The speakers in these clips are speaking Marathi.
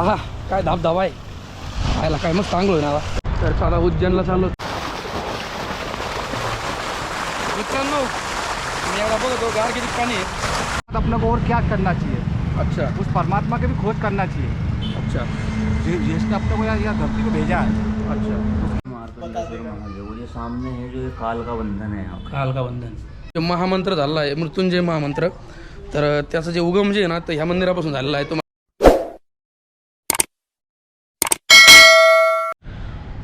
आहा काय धाबधाबा आहे. खायला काय मस्त चांगलं आहे ना. तर आता उज्जैनला चाललो. मित्रांनो एवढा बघतो गार किती पाणी आहे. अपने को और क्या करना चाहिए अच्छा. उस परमात्मा की भी खोज करना चाहिए अच्छा. जि- जिसने अपने को यहाँ धरती को भेजा है अच्छा. वो जो सामने है जो ये काल का बंधन है. काल का बंधन. जे महामंत्र झालेला आहे मृत्युंजय महामंत्र. तर त्याचं जे उगम जे आहे ना तर ह्या मंदिरापासून झालेला आहे. तो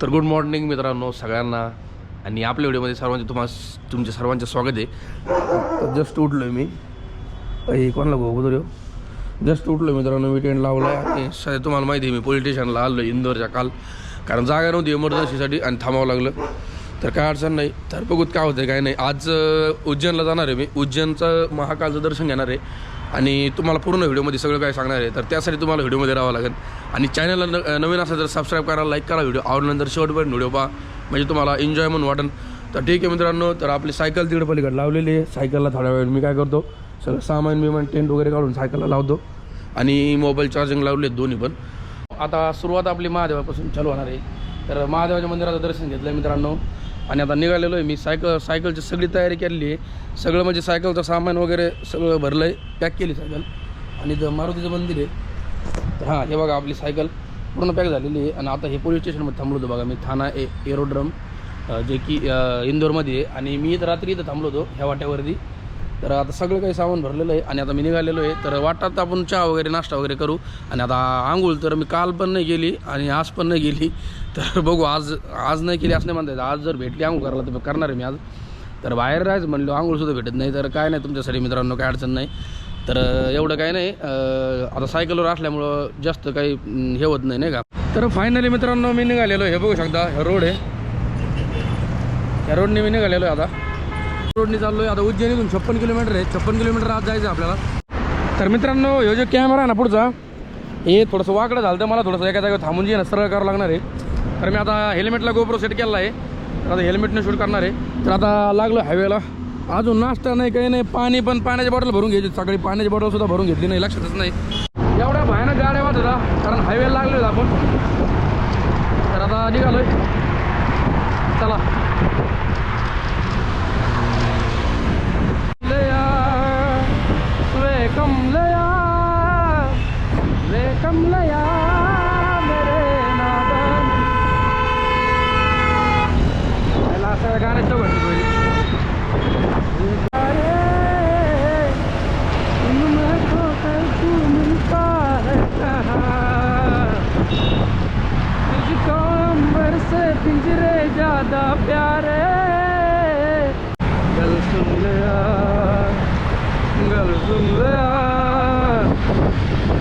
तर गुड मॉर्निंग मित्रांनो सगळ्यांना. आणि आपल्या व्हिडिओमध्ये सर्वांचे तुम्हाला तुमचे सर्वांचे स्वागत आहे. तर जस्ट उठलो आहे मी कोणाला गोगोदर येऊ जस्ट उठलो मित्रांनो. मी टेंट लावला आहे आणि सध्या तुम्हाला माहिती आहे मी पोलीस स्टेशनला आलो इंदोरच्या काल. कारण जागा नव्हती इमर्जन्सीसाठी आणि थांबावं लागलं. तर काय अडचण नाही. तर बघूत काय होतं काय नाही. आज उज्जैनला जाणार आहे मी. उज्जैनचं महाकालचं दर्शन घेणार आहे. आणि तुम्हाला पूर्ण व्हिडिओमध्ये सगळं काय सांगणार आहे. तर त्यासाठी तुम्हाला व्हिडिओमध्ये राहावं लागेल. आणि चॅनलला न नवीन असेल तर सबस्क्राईब करा लाईक करा व्हिडिओ. आवडल्यानंतर शेवटपर्यंत व्हिडिओ पहा. म्हणजे तुम्हाला एन्जॉय म्हणून वाटेल तर ठीक आहे मित्रांनो तर आपली सायकल तिकडे पलीकडे लावलेली आहे. सायकलला थोड्या वेळ मी काय करतो सगळं सामान बिमान टेंट वगैरे काढून सायकलला लावतो. आणि मोबाईल चार्जिंग लावले दोन्ही पण. आता सुरुवात आपली महादेवापासून चालू होणार आहे. तर महादेवाच्या मंदिराचं दर्शन घेतलं मित्रांनो. आणि आता निघालेलो आहे मी. सायकल सायकलची सगळी तयारी केलेली आहे. सगळं म्हणजे सायकलचं सामान वगैरे सगळं भरलं आहे पॅक केली सायकल. आणि इथं मारुतीचं मंदिर आहे. हां हे बघा आपली सायकल. पूर्ण पॅक झालेली आहे. आणि आता हे पोलीस स्टेशनमध्ये थांबलो होतो बघा मी. ठाणा ए एरोड्रम जे की इंदोरमध्ये आहे. आणि मी इथं रात्री इथं थांबलो होतो ह्या वाट्यावरती. तर आता सगळं काही सामान भरलेलं आहे आणि आता मी निघालेलो आहे. तर वाटतात आपण चहा वगैरे नाश्ता वगैरे करू. आणि आता आंघोळ तर मी काल पण नाही गेली आणि आज पण नाही गेली तर बघू आज आज नाही केली असं नाही म्हणता येत. आज जर भेटली आंघोळ करायला तर करणार आहे मी आज. तर बाहेर राहायचं म्हणलं आंघोळसुद्धा भेटत नाही. तर काय नाही तुमच्यासाठी मित्रांनो काय अडचण नाही. तर एवढं काय नाही. आता सायकलवर असल्यामुळं जास्त काही हे होत नाही नाही का? तर फायनली मित्रांनो मी निघालेलो हे बघू शकता हे रोड आहे. या रोडने मी निघालेलो आहे आता. रोडने चाललो आहे आता उज्जैनीतून छप्पन किलोमीटर आहे. छप्पन किलोमीटर आज जायचं आहे आपल्याला. तर मित्रांनो हे जो कॅमेरा आहे ना पुढचा हे थोडंसं वाकडं झालं तर मला. थोडंसं एका जागेवर थांबून जे ना सरळ करावं लागणार आहे. तर मी आता हेल्मेटला गोप्रो सेट केला आहे. तर आता हेल्मेटने शूट करणार आहे. तर आता लागलो हायवेला अजून नाश्ता नाही काही नाही. पाणी पण पाण्याची बॉटल भरून घ्यायची. सकाळी पाण्याची बॉटल सुद्धा भरून घेतली नाही लक्षातच नाही. एवढ्या भयानक गाड्या वाटत होता कारण हायवेला लागलो आपण. तर आता निघालोय. चला लया वेकम लया वेकम लया मेरे नादान याला असं गाण्याचं म्हणतो पहिली तुझको अंबर से पिंजरे ज्यादा प्यारे। गल सुन लिया गल सुन लिया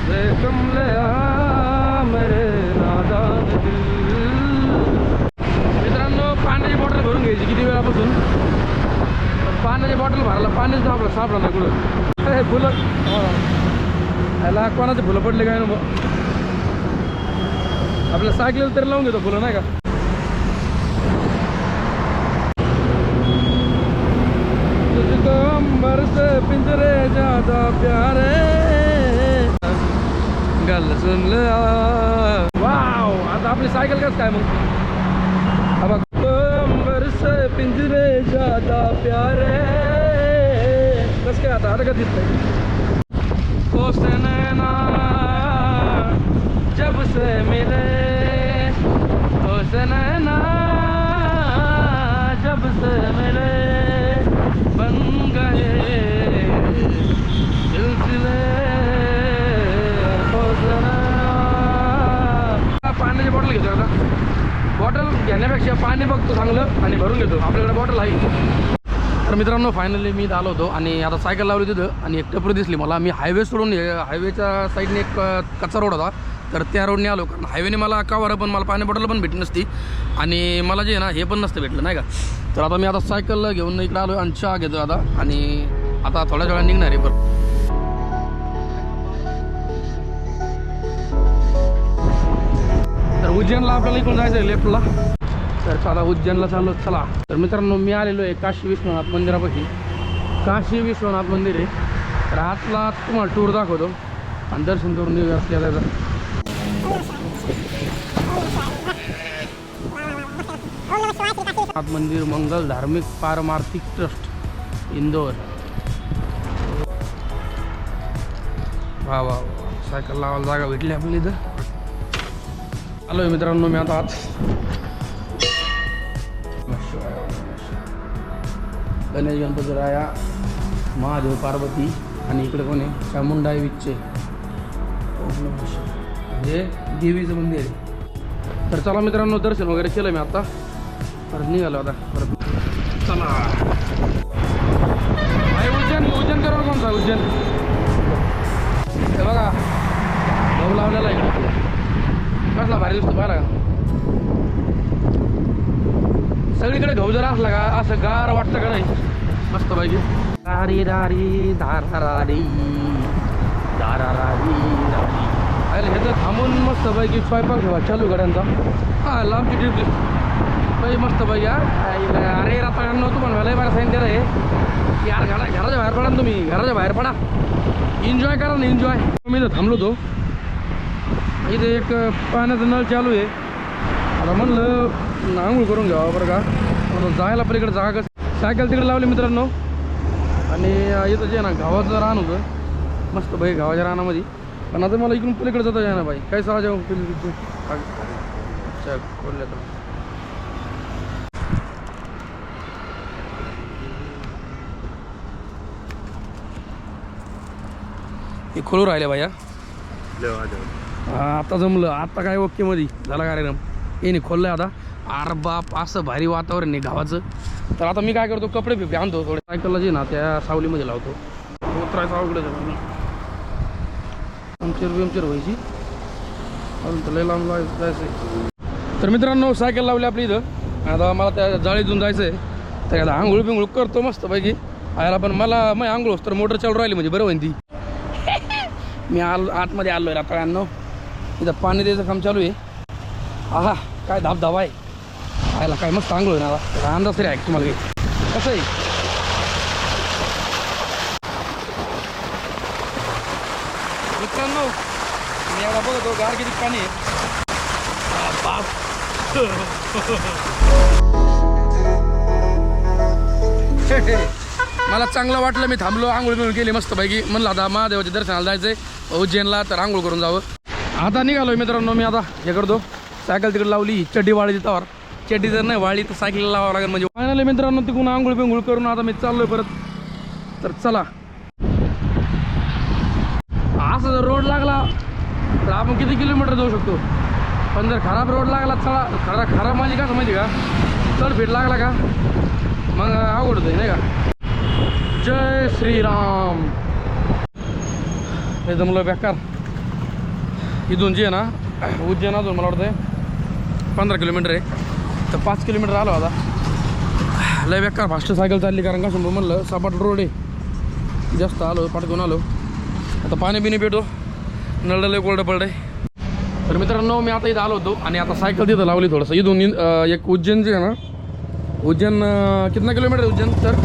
से कम लिया मेरे नादान दिल। मित्रांनो पाण्याची बॉटल भरून घ्यायची किती वेळापासून? पाण्याची बॉटल भरायला पाणीच सापडलं सापडलं ना कुठं. हे फुलं. ह्याला कोणाचे फुलं पडले काय ना आपल्या सायकलीला तरी लावून घेतो फुलं नाही का? अंबर पिंजरे ज्यादा प्यारे गल सुन वाव आता आपली सायकल कसं काय मग हा बघ अंबर से पिंजरे ज्यादा प्यारे कसं काय आता आता का दिसतंय तो से नैना जब से मिले तो से जब से मिले बॉटल घेण्यापेक्षा पाणी बघतो चांगलं आणि भरून घेतो. आपल्याकडे बॉटल आहे. तर मित्रांनो फायनली मी आलो होतो आणि आता सायकल लावली तिथं आणि एक टपरी दिसली मला. मी हायवे सोडून हायवेच्या साईडने एक कच्चा रोड होता. तर त्या रोडने आलो. कारण हायवेने मला कवर पण मला पाणी बॉटल पण भेटली नसती. आणि मला जे आहे ना हे पण नसतं भेटलं नाही का? तर आता मी आता सायकल घेऊन इकडे आलो आणि चहा घेतो आता. आणि आता थोड्या वेळा निघणार आहे बरं उज्जैनला आपल्याला इकडून जायचं आहे लेफ्टला. तर साधा उज्जैनला चाललो. चला. तर मित्रांनो मी आलेलो आहे काशी विश्वनाथ मंदिरापाशी. काशी विश्वनाथ मंदिर आहे. तर आतला तुम्हाला टूर दाखवतो. आणि दर्शन करून येऊ असल्या त्याचा मंदिर मंगल धार्मिक पारमार्थिक ट्रस्ट इंदोर. वा वा वा. सायकल लावायला जागा भेटली आपली इथं. आहे मित्रांनो मी आता आज गणेश गणपती राया महादेव पार्वती आणि इकडे कोण आहे? चामुंडाई विच्चे. हे देवीचं मंदिर आहे. तर चला मित्रांनो दर्शन वगैरे केलं मी आता. परत निघालो आता परत. चला. उज्जैन उज्जैन करोड कोणता उज्जैन? हे बघा भाऊ लावलेला आहे. कसला भारी दिसतो पाहिला सगळीकडे घाऊ जर असला का असं गार वाटतं का नाही? मस्त पाहिजे रारी रारी धारारी दारारी दारी अरे तर थांबून मस्त पैकी स्वयंपाक ठेवा चालू गाड्यांचा हा लांबची ट्रिप पाहिजे मस्त पाहिजे यार आईला, अरे रात्र तुम्हाला मला बरं सांगितलं रे यार घरा घराच्या बाहेर पडा ना तुम्ही घराच्या बाहेर पडा. एन्जॉय करा ना एन्जॉय मी तर थांबलो तो इथे एक पाण्याचा नळ चालू आहे. आता म्हणलं आंघोळ करून घ्यावा बरं का. आता जायला पलीकडे जागा कसं सायकल तिकडे लावली मित्रांनो. आणि इथं जे ना गावाचं रान होतं. मस्त भाई गावाच्या रानामध्ये. पण आता मला इकडून पलीकडे जाता येणार बाई काय सहा हो, जाऊ अच्छा खोलल्या तर. खोलू राहिले बाया हा, आता जमलं. आता काय ओके मध्ये झाला कार्यक्रम. येणे खोललं खोललंय आता. अरे बाप असं भारी वातावरण आहे गावाचं. तर आता मी काय करतो कपडे बिपडे आणतो थोडे. सायकलला जे ना त्या सावलीमध्ये लावतो. उतरायचं अवघड आहे पंक्चर बिंक्चर व्हायची. अजून तर लय लांब जायचं तर मित्रांनो सायकल लावली आपली इथं. आता मला त्या जाळीतून जायचं आहे तर आता आंघोळ बिंघोळ करतो मस्त पैकी आयला पण मला मग आंघोळ तर मोटर चालू राहिली म्हणजे बरं होईन ती. मी आलो आतमध्ये आलो आहे रात्रांनो इथं पाणी द्यायचं काम चालू आहे. आहा काय धाबधाबा आहे. खायला काय मस्त आंघोळ आहे ना त्याचा अंदाज तरी आहे तुम्हाला काही. कसं आहे? मित्रांनो मी एवढा बघतो गार किती पाणी आहे. मला चांगलं वाटलं मी थांबलो आंघोळ मिळून गेली मस्त पैकी म्हणलं आता महादेवाच्या दर्शनाला जायचंय. उज्जैनला तर आंघोळ करून जावं. आता निघालो मित्रांनो मी आता हे करतो. सायकल तिकडे लावली चड्डी वाळी तवर. चड्डी जर नाही वाळी तर सायकलला लावावं लागेल म्हणजे. फायनली मित्रांनो तिकडून आंघोळ बिंघोळ करून आता मी चाललोय परत. तर चला. असा जर रोड लागला तर आपण किती किलोमीटर जाऊ शकतो? पण जर खराब रोड लागला चला. खरा खराब माझी कसं माहिती का? चढफेट लागला का? मग अवघड नाही का? जय श्रीराम. हे जमलं बेकार. इथून जे आहे ना उज्जैन अजून मला वाटतं पंधरा किलोमीटर आहे. तर पाच किलोमीटर आलो आता. लय बेकार फास्ट सायकल चालली कारण का समोर म्हणलं सपाट रोड आहे. जास्त आलो पाठकून आलो. आता पाणी बिणी पेटो नळलं लय कोरडं पडलं तर मित्रांनो मी आता इथं आलो होतो आणि आता सायकल तिथं लावली थोडंसं. इथून एक उज्जैन जे आहे ना उज्जैन कितना किलोमीटर है उज्जैन सर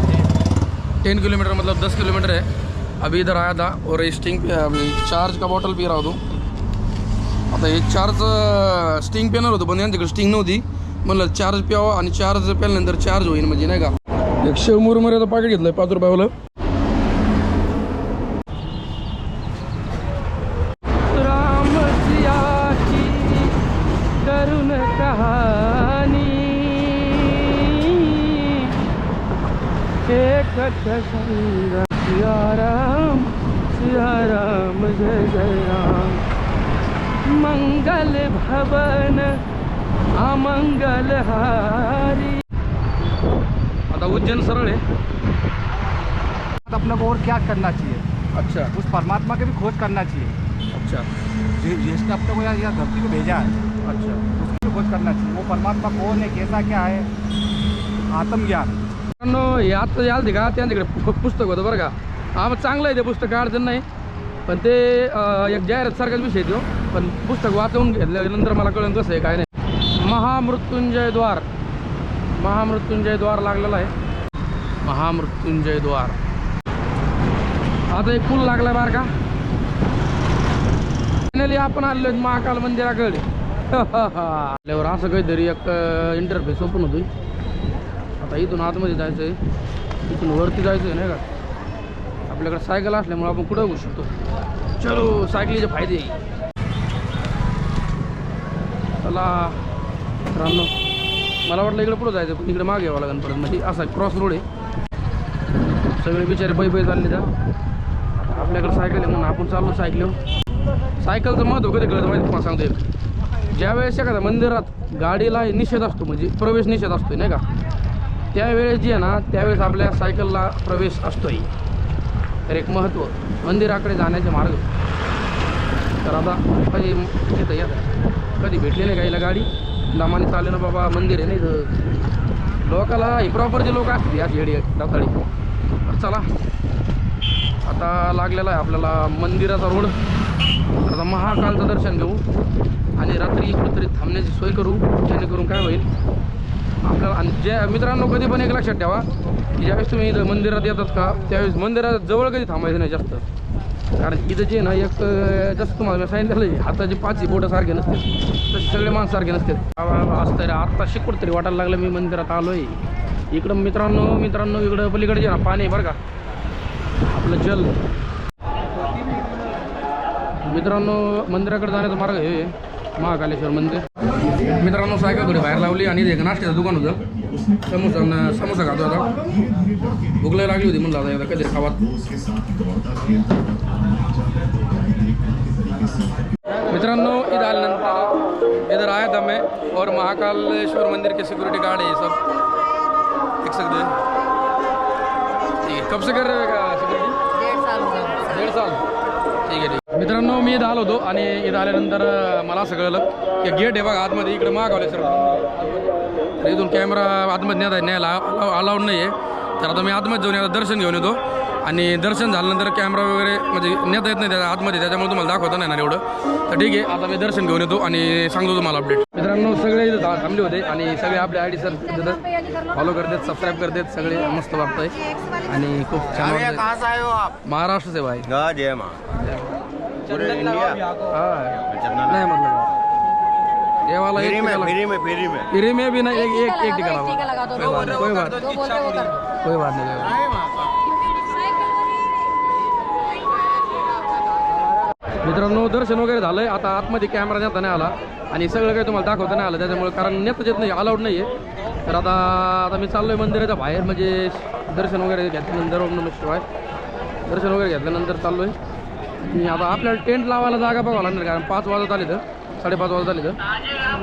टेन किलोमीटर मतलब दस किलोमीटर है अभी इधर आया था और स्टिंग चार्ज का बॉटल पी रहा हूँ आता हे चार्ज स्टिंग पेनर होतं पण यांच्याकडे स्टिंग नव्हती. म्हणलं चार्ज प्यावं आणि चार्ज प्याल्यानंतर चार्ज होईल म्हणजे नाही का. एकशे मुरमुऱ्याचं पाकिट घेतलं पाच रुपयावालं. राम सियाची करुण कहाणी एक संग सिया राम सिया राम जय जय राम मंगल भवन अमंगल हारी। आता उज्जैन सरळ आहे. तो अपने को और क्या करना चाहिए? अच्छा. उस परमात्मा की भी खोज करना चाहिए। अच्छा. जि- जिसने अपने को यहाँ यहाँ धरती को भेजा है अच्छा. उसकी भी खोज करना चाहिए। वो परमात्मा कौन है कैसा क्या है? आत्मज्ञान। मित्रांनो हे आत्ता याल का त्यांच्याकडे पु- पुस्तक होतं बरं का. हा मग चांगलं आहे ते पुस्तक अडचण नाही. पण ते एक जाहिरातसारखाच विषय तो पण पुस्तक वाचवून घेतल्यानंतर मला कळेल कसं आहे काय नाही. महामृत्युंजय द्वार. महामृत्युंजय द्वार लागलेला आहे. महामृत्युंजय द्वार. आता एक पूल लागला बार का फायनली आपण आलो महाकाल मंदिराकडे. आल्यावर असं काहीतरी एक इंटरफेस ओपन होतोय. आता इथून आतमध्ये जायचं आहे इथून वरती जायचं आहे नाही का? आपल्याकडे सायकल असल्यामुळे आपण कुठं होऊ शकतो? चलो सायकलीचे फायदे. चला मित्रांनो मला वाटलं इकडे पुढं जायचं पण इकडे मागे यावं लागेल परत. म्हणजे असा क्रॉस रोड आहे. सगळे बिचारे पै पै चालले जा आपल्याकडे सायकल आहे म्हणून आपण चाललो सायकल सायकलचं महत्त्व कधी कळतं माहिती तुम्हाला सांगतो एक. ज्यावेळेस एखाद्या मंदिरात गाडीला निषेध असतो म्हणजे प्रवेश निषेध असतो नाही का? त्यावेळेस जी आहे ना त्यावेळेस आपल्या सायकलला प्रवेश असतोय. तर एक महत्त्व मंदिराकडे जाण्याचे मार्ग. तर आता कधी येतं या कधी भेटले नाही गाईला गाडी? लामाने चालले ना बाबा मंदिर आहे नाही लोकाला लोकाला प्रॉपर जे लोक असतील या येडी दाताळी तर चला. आता लागलेला आहे आपल्याला मंदिराचा रोड. आता महाकालचं दर्शन घेऊ. आणि रात्री कुठेतरी थांबण्याची सोय करू. जेणेकरून काय होईल आपल्याला आणि ज्या मित्रांनो कधी पण एक लक्षात ठेवा की ज्यावेळेस तुम्ही इथं मंदिरात येतात का त्यावेळेस मंदिरात जवळ कधी थांबायचं नाही जास्त. कारण इथं जे ना एक जास्त तुम्हाला सांगितलं आहे, हाताचे पाच बोटं सारखे नसते. तसे सगळे माणसं सारखे नसते. असं तरी आत्ता शिकूट तरी वाटायला लागलं मी मंदिरात आलो आहे इकडं मित्रांनो मित्रांनो इकडं पलीकडे जे ना पाणी बरं का. आपलं जल. मित्रांनो मंदिराकडे जाण्याचा मार्ग हे महाकालेश्वर मंदिर मित्रांनो सायकलकडे बाहेर लावली आणि एक नाश्त्याचं दुकान होतं. समोसा समोसा खातो आता. भूक लागली होती म्हणलं आता कधी खावात. मित्रांनो इधर आल्यानंतर इधर आया था मैं और महाकालेश्वर मंदिर के सिक्योरिटी गार्ड है ये सब. देख सकते हैं ठीक है कब से कर रहे हो का सिक्योरिटी डेढ़ साल हो दीड साल. मित्रांनो मी इथं आलो होतो आणि इथं आल्यानंतर मला असं कळलं की गेट आहे बघा आतमध्ये इकडे मागवले सर तर इथून कॅमेरा आतमध्ये नेता न्यायला अलाउड नाही आहे तर आता मी आतमध्ये जाऊन याला दर्शन घेऊन येतो. आणि दर्शन झाल्यानंतर कॅमेरा वगैरे म्हणजे नेता येत नाही त्या आतमध्ये त्याच्यामुळे तुम्हाला दाखवता नाही येणार एवढं. तर ठीक आहे आता मी दर्शन घेऊन येतो आणि सांगतो तुम्हाला अपडेट मित्रांनो सगळे इथं थांबले होते आणि सगळे आपले आय डी सर फॉलो करतात सबस्क्राईब करतात सगळे मस्त वाटतंय आणि खूप छान हो महाराष्ट्र से भाई. हाँ जय माँ. पूरे इंडिया हाँ। चंदन नहीं मतलब ये वाला एक फ्री में टिका लगा- फ्री में फ्री में। फ्री में भी नहीं एक एक एक टिका टीका लगा। दो कोई बात नहीं कोई बात जो बोल रहे हो वो कर दो कोई बात नहीं कोई बात नहीं। मित्रांनो दर्शन वगैरे झालंय. आता आतमध्ये कॅमेरा नेता नाही आला आणि सगळं काही तुम्हाला दाखवता नाही आलं त्याच्यामुळे कारण नेताच येत नाही अलाउड नाही आहे तर आता आता मी चाललोय मंदिराच्या बाहेर म्हणजे दर्शन वगैरे घेतल्यानंतर ओम नमः शिवाय. दर्शन वगैरे घेतल्यानंतर चाललोय. आणि आता आपल्याला टेंट लावायला जागा बघावं लागणार कारण पाच वाजत आले तर साडेपाच वाजत आले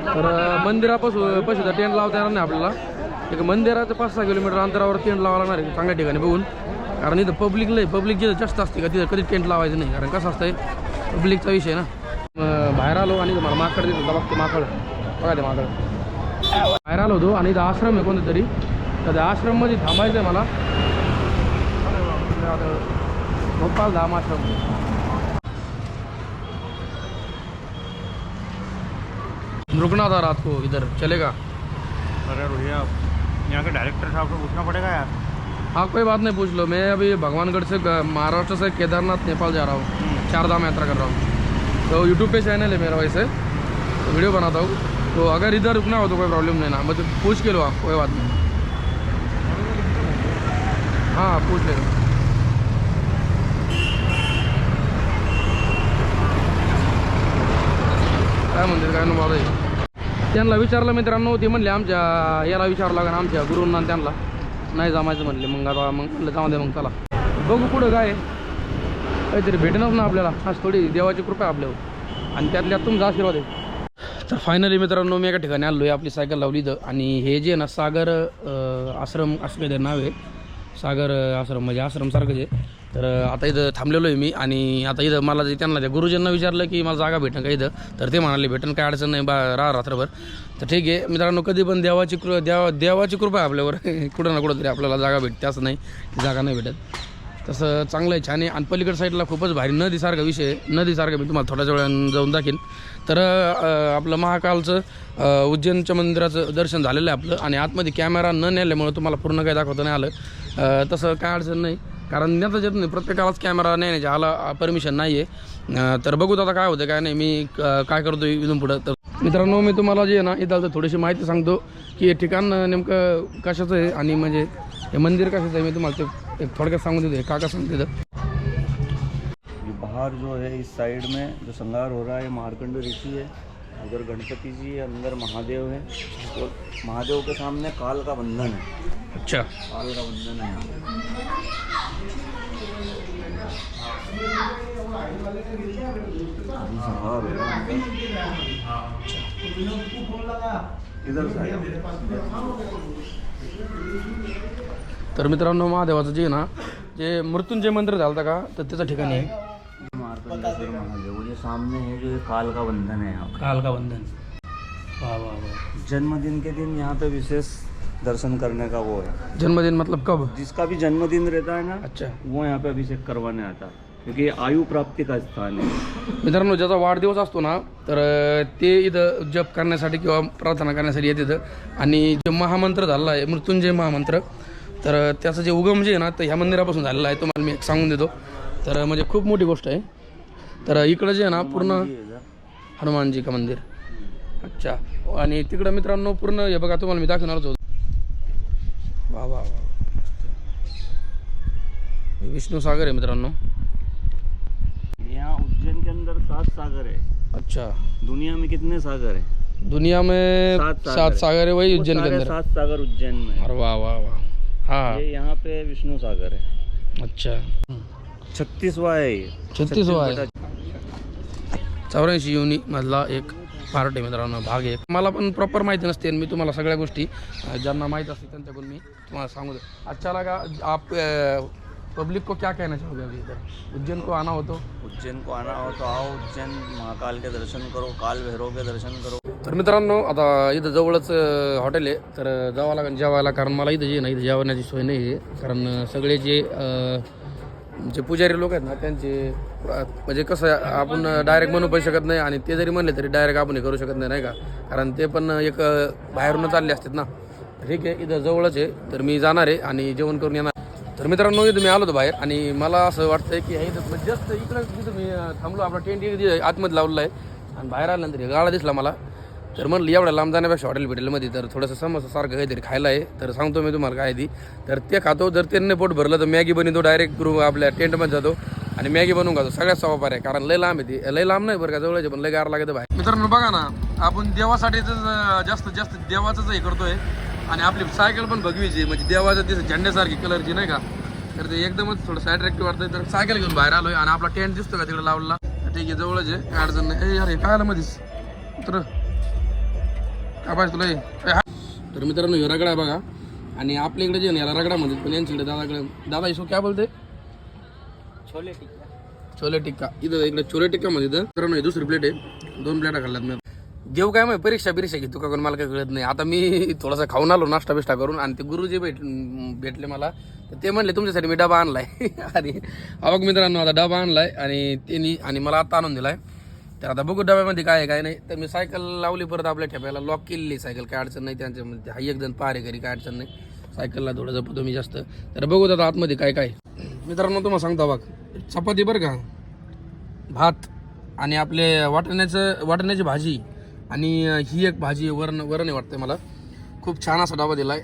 तर मंदिरापासून पशी तर टेंट लावता येणार नाही आपल्याला एक मंदिराचं पाच सहा किलोमीटर अंतरावर टेंट लावायला लागणार आहे चांगल्या ठिकाणी बघून कारण इथं पब्लिक लय पब्लिक जिथं जास्त असते का तिथं कधी टेंट लावायचं नाही कारण कसं असतंय पब्लिकचा विषय ना बाहेर आलो आणि तुम्हाला माकड देतो होता बघते माकड बघा ते माकड बाहेर आलो होतो आणि इथं आश्रम आहे कोणतं तरी तर त्या आश्रममध्ये थांबायचं आहे मला गोपाल धाम आश्रम रुकना था रात को इधर चलेगा। अरे भैया यहाँ के डायरेक्टर साहब को पूछना पड़ेगा यार। हाँ कोई बात नहीं पूछ लो। मैं अभी भगवानगढ़ से महाराष्ट्र से केदारनाथ नेपाल जा रहा हूँ। चार धाम यात्रा कर रहा हूँ। तो यूट्यूब पे चैनल है मेरा वैसे। तो वीडियो बनाता हूँ। तो अगर इधर रुकना हो तो कोई प्रॉब्लम नहीं ना। मतलब पूछ के लो आप कोई बात नहीं। हाँ पूछ ले लो काय म्हणते काय आहे त्यांना विचारलं मित्रांनो ते म्हणले आमच्या याला विचारलं लागेल आमच्या गुरुंना त्यांना. नाही जमायचं म्हणले मग आता मग म्हणलं जाऊ दे मग चला. बघू पुढं काय आहे. काहीतरी भेटणार ना आपल्याला. आज थोडी देवाची कृपा आहे आपल्यावर. आणि त्यातल्या तुमचा आशीर्वाद आहे. तर फायनली मित्रांनो मी एका ठिकाणी आलो आहे आपली सायकल लावली इथं. आणि हे जे आहे ना सागर आश्रम असं काहीतरी नाव आहे. सागर आश्रम म्हणजे आश्रमसारखंच आहे तर आता इथं थांबलेलो आहे मी आणि आता इथं मला जे त्यांना त्या गुरुजींना विचारलं की मला जागा भेटेन का इथं? तर ते म्हणाले भेटेन काय अडचण नाही बा राहा रात्रभर. तर ठीक आहे मित्रांनो कधी पण देवाची कृ देवा देवाची कृपा आहे आपल्यावर. कुठं ना कुठं तरी आपल्याला जागा भेटते असं नाही जागा नाही भेटत. तसं चांगलं आहे छान आहे. आणि पलीकड साईडला खूपच भारी नदीसारखा विषय आहे. नदीसारखा मी तुम्हाला थोड्याच वेळानं जाऊन दाखीन. तर आपलं महाकालचं उज्जैनच्या मंदिराचं दर्शन झालेलं आहे आपलं. आणि आतमध्ये कॅमेरा न नेल्यामुळं तुम्हाला पूर्ण काही दाखवता नाही आलं. तसं काय अडचण नाही. कारण नेता येत नाही प्रत्येकालाच कॅमेरा नाही आला परमिशन नाही आहे तर बघू आता काय होतं काय नाही. मी काय करतो इथून पुढं. तर मित्रांनो मी तुम्हाला जे आहे ना इथं थोडीशी माहिती सांगतो की हे ठिकाण नेमकं कशाचं आहे आणि म्हणजे हे मंदिर कशाचं आहे मी तुम्हाला ते एक थोडक्यात सांगून देतो. हे काका सांगते तर बाहर जो है इस साइड में जो संगार हो रहा है मार्कंड ऋषि है। उधर गणपति जी है अंदर महादेव है। और महादेव के सामने काल का बंधन है। अच्छा। काल का बंधन है इधर तर मित्रांनो महादेवाचं जे ना जे मृत्युंजय मंदिर झालं का तर त्याचं ठिकाणी आहे. ये सामने है जो ये काल का बंधन है यहाँ काल का बंधन। वाह वाह वाह। जन्मदिन के दिन यहाँ पे विशेष दर्शन करने का वो है। जन्मदिन मतलब कब? जिसका भी जन्मदिन रहता है ना अच्छा। वो यहाँ पे अभिषेक करवाने आता है। क्योंकि ये आयु प्राप्ति का स्थान है। मित्रांनो ज्याचा वाढदिवस असतो ना तर ते इथं जप करण्यासाठी किंवा प्रार्थना करण्यासाठी येत इथं आणि जे महामंत्र झालेला आहे मृत्युंजय महामंत्र तर त्याचं जे उगम जे आहे ना तर ह्या मंदिरापासून झालेलं आहे तुम्हाला मी एक सांगून देतो. तर म्हणजे खूप मोठी गोष्ट आहे. तर इकडं जे आहे ना पूर्ण ये हनुमानजी का मंदिर. अच्छा. आणि तिकडं मित्रांनो पूर्ण हे बघा तुम्हाला मी दाखवणारच होतो. वा वा वा हे विष्णू सागर आहे मित्रांनो. यहाँ उज्जैन के अंदर सात सागर है। अच्छा. दुनिया में कितने सागर है? दुनिया में सात सागर सात है। सागर है वही उज्जैन के अंदर। सात सागर उज्जैन में है। अरे वाह वाह वाह हाँ। ये यहाँ पे विष्णु सागर है। अच्छा। छत्तीसवा है ये। छत्तीसवा आहे बटा- चौऱ्याऐंशी युनी मधला एक पार्ट आहे मित्रांनो भाग एक. मला पण प्रॉपर माहिती नसते आणि मी तुम्हाला सगळ्या गोष्टी ज्यांना माहीत असते त्यांच्याकडून मी तुम्हाला सांगू दे अच्छा लगा आप पब्लिक को क्या कहना चाहोगे अभी इधर? उज्जैन को आना हो तो? उज्जैन को आना हो तो आओ उज्जैन महाकाल के दर्शन करो काल भैरव के दर्शन करो। तर मित्रांनो आता इथं जवळच हॉटेल आहे. तर जावं लागेल जेवायला कारण मला इथं जे नाही इथं जेवण्याची सोय नाही आहे. कारण सगळे जे जे पुजारी लोक आहेत ना त्यांचे म्हणजे कसं आपण डायरेक्ट म्हणू पण शकत नाही आणि ते जरी म्हणले तरी डायरेक्ट आपण हे करू शकत नाही नाही का? कारण ते पण एक बाहेरून चालले असतात ना. ठीक आहे इथं जवळच आहे. तर मी जाणार आहे आणि जेवण करून येणार. तर मित्रांनो इथं मी आलो होतो बाहेर आणि मला असं वाटतंय की हे इथं म्हणजे जस्ट इकडं तिथं मी थांबलो. आपला टेंट आतमध्ये लावलेला आहे. आणि बाहेर आल्यानंतर हे गाळा दिसला मला. तर म्हणलं एवढ्या लांब जाण्यापेक्षा हॉटेल बिटेलमध्ये तर थोडंसं समोसा सारखं काहीतरी खायला आहे. तर सांगतो मी तुम्हाला काय ती. तर ते खातो जर त्यांनी पोट भरलं तर मॅगी बनवतो डायरेक्ट रूम आपल्या टेंटमध्ये जातो आणि मॅगी बनवून खातो. सगळ्यात सोपा आहे कारण लय लांब आहे ती. लय लांब नाही बरं का जवळचे पण लय गार लागतं बाहेर. मित्रांनो बघा ना आपण देवासाठीच जास्त जास्त देवाचंच हे करतोय आणि आपली सायकल पण भगवीची म्हणजे देवाचं दिसत झेंड्यासारखी कलरची नाही का तर ते एकदमच थोडंसं अट्रॅक्टिव्ह वाटतं तर सायकल घेऊन बाहेर आलोय आणि आपला टेंट दिसतो का तिकडे लावला तर ठीक आहे जवळच आहे. काय अडचण नाही. ए यार काय आलं मध्येच तर तुला. तर मित्रांनो हे रगडा आहे बघा. आणि आपल्या इकडे जे ना याला रगडा म्हणतात पण यांच्याकडे दादाकडे दादा इसो काय बोलते छोले टिक्का. छोले टिक्का. इथं इकडे छोले टिक्का मध्ये इथं. मित्रांनो ही दुसरी प्लेट आहे. दोन प्लेटा खाल्ल्यात मी. देव काय माहिती परीक्षा बिरीक्षा घेतो का कोण मला काही कळत नाही. आता मी थोडासा खाऊन आलो नाश्ता बिष्टा करून आणि ते गुरुजी भेट भेटले मला. तर ते म्हणले तुमच्यासाठी मी डबा आणलाय. आणि अवघ मित्रांनो आता डबा आणलाय आणि त्यांनी आणि मला आता आणून दिलाय. तर आता बघू डब्यामध्ये काय आहे काय नाही. तर मी सायकल लावली परत आपल्या ठेप्याला. लॉक केलेली सायकल काय अडचण नाही त्यांच्यामध्ये. हा एक जण पारे घरी काय अडचण नाही. सायकलला थोडं जपतो मी जास्त. तर बघू दादा आतमध्ये काय काय. मित्रांनो तुम्हाला सांगतो बघ. चपाती बरं का? भात आणि आपले वाटण्याचं वाटण्याची भाजी आणि ही एक भाजी वरण वरण आहे वाटते मला. खूप छान असा डबा दिला आहे